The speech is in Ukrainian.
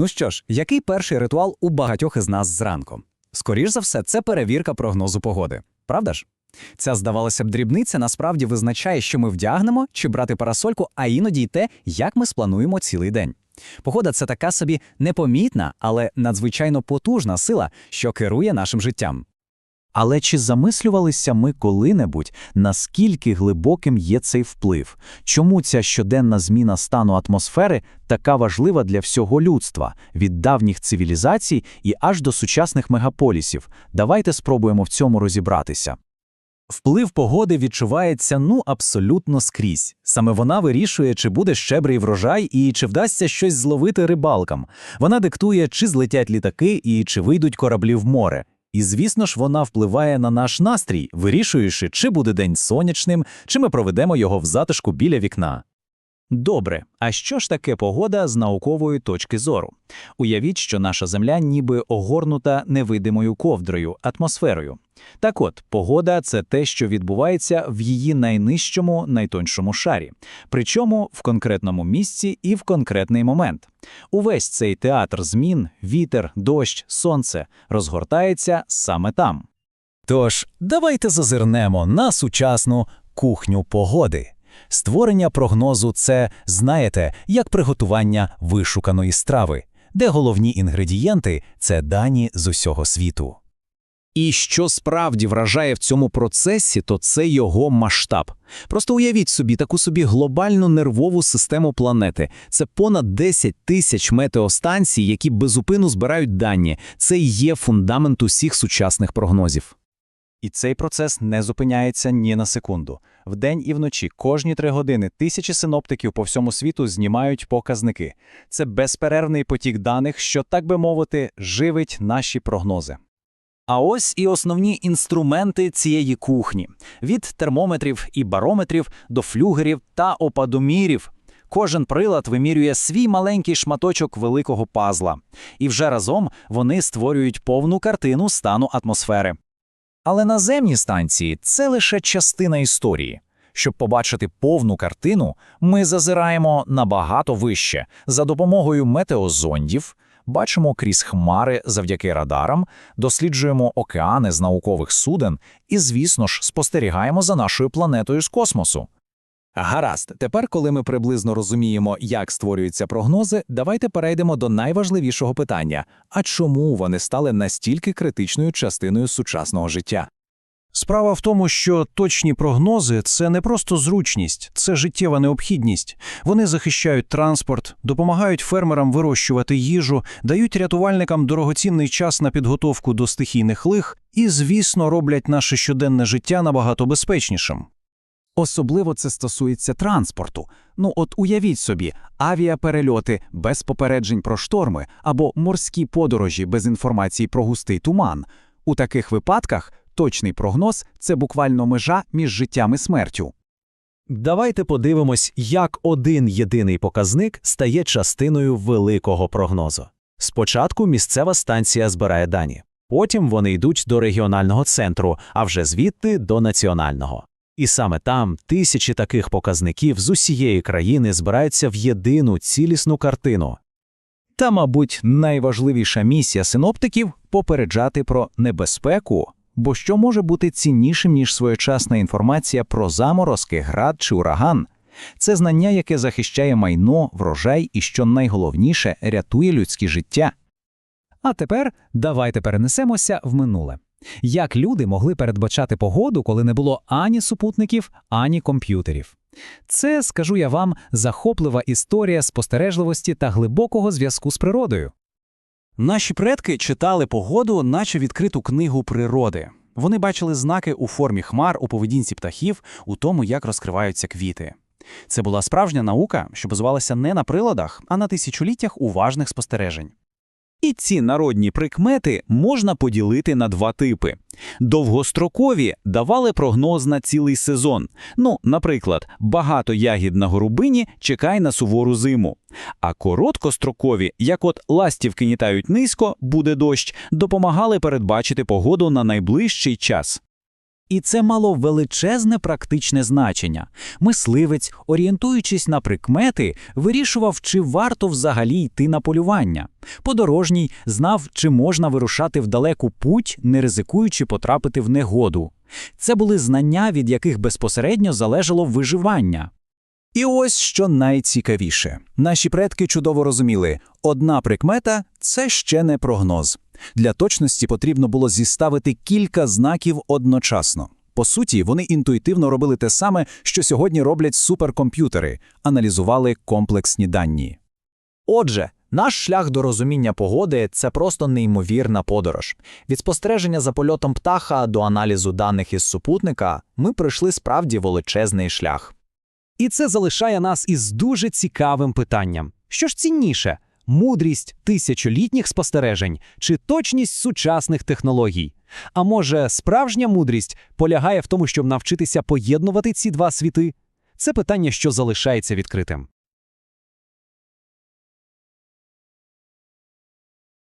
Ну що ж, який перший ритуал у багатьох із нас зранку? Скоріш за все, це перевірка прогнозу погоди. Правда ж? Ця, здавалося б, дрібниця насправді визначає, що ми вдягнемо чи брати парасольку, а іноді й те, як ми сплануємо цілий день. Погода це така собі непомітна, але надзвичайно потужна сила, що керує нашим життям. Але чи замислювалися ми коли-небудь, наскільки глибоким є цей вплив? Чому ця щоденна зміна стану атмосфери така важлива для всього людства, від давніх цивілізацій і аж до сучасних мегаполісів? Давайте спробуємо в цьому розібратися. Вплив погоди відчувається ну абсолютно скрізь. Саме вона вирішує, чи буде щедрий врожай і чи вдасться щось зловити рибалкам. Вона диктує, чи злетять літаки і чи вийдуть кораблі в море. І звісно ж, вона впливає на наш настрій, вирішуючи, чи буде день сонячним, чи ми проведемо його в затишку біля вікна. Добре, а що ж таке погода з наукової точки зору? Уявіть, що наша Земля ніби огорнута невидимою ковдрою, атмосферою. Так от, погода це те, що відбувається в її найнижчому, найтоншому шарі, причому в конкретному місці і в конкретний момент. Увесь цей театр змін, вітер, дощ, сонце розгортається саме там. Тож, давайте зазирнемо на сучасну кухню погоди. Створення прогнозу це, знаєте, як приготування вишуканої страви, де головні інгредієнти це дані з усього світу. І що справді вражає в цьому процесі, то це його масштаб. Просто уявіть собі таку собі глобальну нервову систему планети. Це понад 10 тисяч метеостанцій, які безупину збирають дані. Це і є фундамент усіх сучасних прогнозів. І цей процес не зупиняється ні на секунду. Вдень і вночі, кожні три години, тисячі синоптиків по всьому світу знімають показники. Це безперервний потік даних, що, так би мовити, живить наші прогнози. А ось і основні інструменти цієї кухні: від термометрів і барометрів до флюгерів та опадомірів. Кожен прилад вимірює свій маленький шматочок великого пазла, і вже разом вони створюють повну картину стану атмосфери. Але наземні станції це лише частина історії. Щоб побачити повну картину, ми зазираємо набагато вище за допомогою метеозондів, бачимо крізь хмари завдяки радарам, досліджуємо океани з наукових суден і, звісно ж, спостерігаємо за нашою планетою з космосу. Гаразд, тепер, коли ми приблизно розуміємо, як створюються прогнози, давайте перейдемо до найважливішого питання: а чому вони стали настільки критичною частиною сучасного життя? Справа в тому, що точні прогнози це не просто зручність, це життєва необхідність. Вони захищають транспорт, допомагають фермерам вирощувати їжу, дають рятувальникам дорогоцінний час на підготовку до стихійних лих і, звісно, роблять наше щоденне життя набагато безпечнішим. Особливо це стосується транспорту. Ну от уявіть собі, авіаперельоти без попереджень про шторми або морські подорожі без інформації про густий туман. У таких випадках точний прогноз це буквально межа між життям і смертю. Давайте подивимось, як один єдиний показник стає частиною великого прогнозу. Спочатку місцева станція збирає дані, потім вони йдуть до регіонального центру, а вже звідти до національного. І саме там тисячі таких показників з усієї країни збираються в єдину цілісну картину. Та, мабуть, найважливіша місія синоптиків попереджати про небезпеку, бо що може бути ціннішим, ніж своєчасна інформація про заморозки, град чи ураган? Це знання, яке захищає майно, врожай і, що найголовніше, рятує людське життя. А тепер давайте перенесемося в минуле. Як люди могли передбачати погоду, коли не було ані супутників, ані комп'ютерів? Це, скажу я вам, захоплива історія спостережливості та глибокого зв'язку з природою. Наші предки читали погоду, наче відкриту книгу природи. Вони бачили знаки у формі хмар, у поведінці птахів, у тому, як розкриваються квіти. Це була справжня наука, що базувалася не на приладах, а на тисячоліттях уважних спостережень. І ці народні прикмети можна поділити на два типи. Довгострокові давали прогноз на цілий сезон. Ну, наприклад, багато ягід на горубині чекай на сувору зиму. А короткострокові, як от ластівки нітають низько, буде дощ, допомагали передбачити погоду на найближчий час. І це мало величезне практичне значення. Мисливець, орієнтуючись на прикмети, вирішував, чи варто взагалі йти на полювання. Подорожній знав, чи можна вирушати в далеку путь, не ризикуючи потрапити в негоду. Це були знання, від яких безпосередньо залежало виживання. І ось що найцікавіше. Наші предки чудово розуміли, одна прикмета – це ще не прогноз. Для точності потрібно було зіставити кілька знаків одночасно. По суті, вони інтуїтивно робили те саме, що сьогодні роблять суперкомп'ютери – аналізували комплексні дані. Отже, наш шлях до розуміння погоди це просто неймовірна подорож. Від спостереження за польотом птаха до аналізу даних із супутника ми пройшли справді величезний шлях. І це залишає нас із дуже цікавим питанням: що ж цінніше мудрість тисячолітніх спостережень чи точність сучасних технологій? А може, справжня мудрість полягає в тому, щоб навчитися поєднувати ці два світи? Це питання, що залишається відкритим.